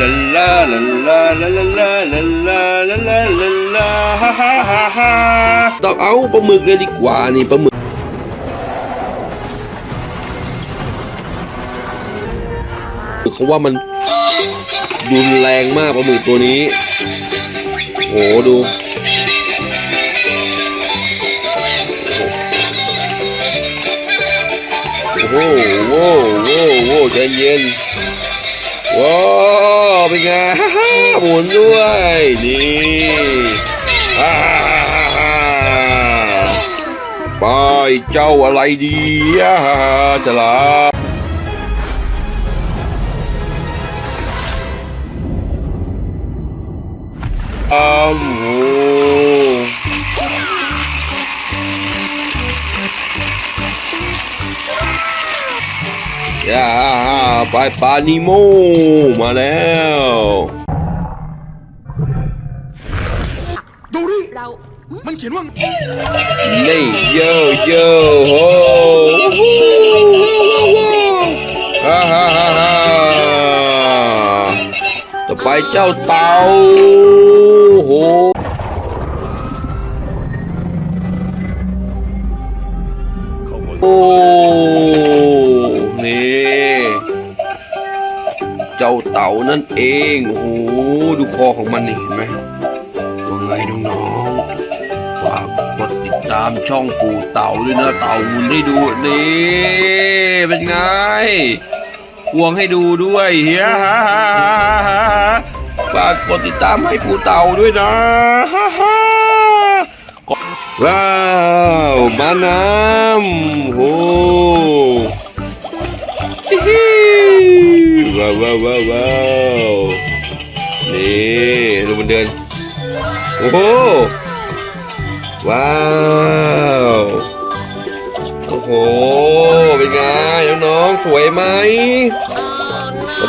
ลาลาลาลาลาลาลาลาลาลาลาลาลาฮ่าฮ่าฮ่าฮ่าต้องเอาปลาหมึกเลยดีกว่านี่ปลาหมึกเขาว่ามันรุนแรงมากปลาหมึกตัวนี้ โอ้ดูโอ้โหโว้โว้โว้ใจเย็นว้า เป็นไงฮ่าฮ่าหมุนด้วย นี่ปาฮ่าฮ่าฮ่าไปเจ้าอะไรดีอะลาอ้าว ย่าไปปลานิโมมาแล้วดูดิเรามันเขียนว่านี่โยโย่โฮฮ่าฮ่าฮ่าฮ่าต่อไปเจ้าเต่าโหโอ้ เจ้าเต่านั่นเอง โอ้โหดูคอของมันนี่เห็นไหมว่าไงน้องๆ ฝากกดติดตามช่องปู่เต่าด้วยนะเต่าหมุนให้ดูนี่เป็นไง ควงให้ดูด้วยเฮียฝากกดติดตามให้ปู่เต่าด้วยนะว้าวมาน้ำโห ว้าวว้าวว้าวว้าวนี่ดูมันเดิน โอ้โหว้าว โอ้โห เป็นไงน้องๆสวยไหม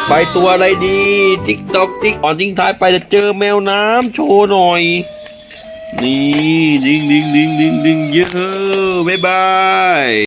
ไปตัวอะไรดีติ๊กตอกติ๊กอ่อนทิ้งท้ายไปจะเจอแมวน้ำโชว์หน่อย นี่ ดิงดิงดิงดิงดิงเยอะบ๊ายบาย